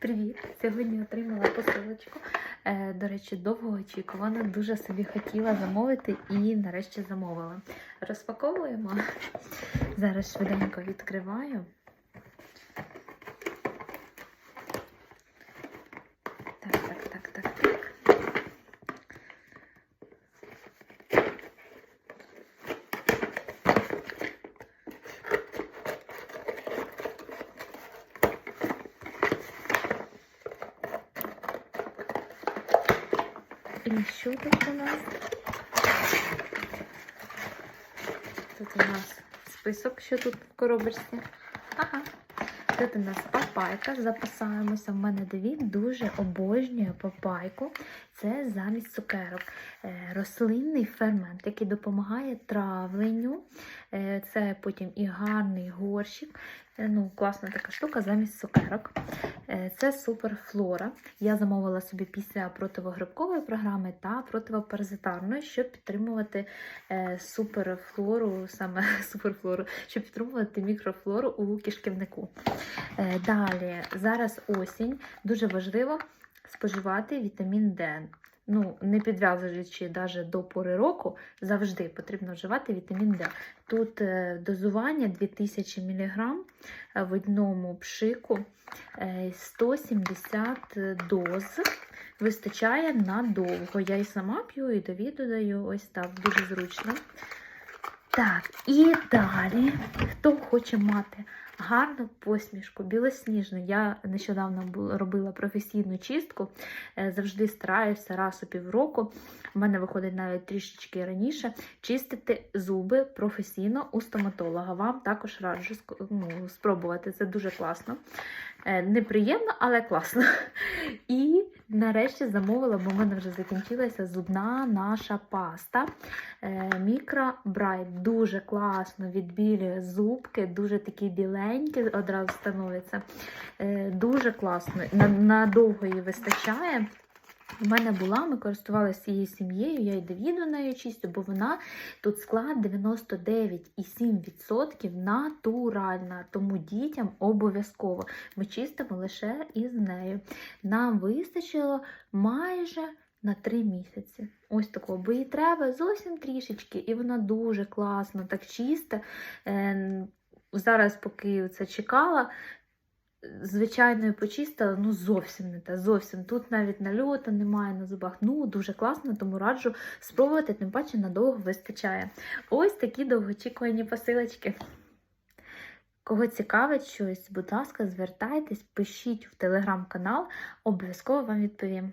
Привіт! Сьогодні отримала посилочку. Е, До речі, довго очікувана. Дуже собі хотіла замовити і нарешті замовила. Розпаковуємо. Зараз швиденько відкриваю. Так, так, так, так, так. І що тут у нас? Тут у нас список, що тут в коробочці. Ага. Тут у нас папайка, запасаємося. В мене Давід дуже обожнює папайку. Це замість цукерок. Е, Рослинний фермент, який допомагає травленню. Е, Це потім і гарний горщик. Е, Ну, класна така штука замість цукерок. Це суперфлора. Я замовила собі після противогрибкової програми та противопаразитарної, щоб підтримувати суперфлору, саме суперфлору, щоб підтримувати мікрофлору у кишківнику. Е, Далі, зараз осінь, дуже важливо споживати вітамін Д. Ну, не підв'язуючи навіть до пори року, завжди потрібно вживати вітамін Д. Тут е, дозування 2000 мг в одному пшику, е, 170 доз. Вистачає надовго. Я і сама п'ю, і Давіду даю. Ось так, дуже зручно. Так, і далі, хто хоче мати гарну посмішку, білосніжну. Я нещодавно робила професійну чистку, е, завжди стараюся раз у півроку. У мене виходить навіть трішечки раніше чистити зуби професійно у стоматолога. Вам також раджу ну, спробувати. Це дуже класно. Е, Неприємно, але класно. І нарешті замовила, бо в мене вже закінчилася зубна наша паста. Е, Мікро Брайт дуже класно відбілює зубки, дуже такі біленькі одразу становляться. Е, Дуже класно. На- Надовго її вистачає. У мене була, ми користувалися її сім'єю, я й Давіду нею чистю, бо вона тут склад 99,7% натуральна, тому дітям обов'язково. Ми чистимо лише із нею. Нам вистачило майже на 3 місяці. Ось такого, бо їй треба зовсім трішечки, і вона дуже класно, так чиста. Е, Зараз, поки це чекала, звичайною почистила, ну зовсім не те, зовсім. Тут навіть нальоту немає на зубах. Ну, дуже класно, тому раджу спробувати, тим паче надовго вистачає. Ось такі довгоочікувані посилочки. Кого цікавить щось, будь ласка, звертайтесь, пишіть в телеграм-канал, обов'язково вам відповім.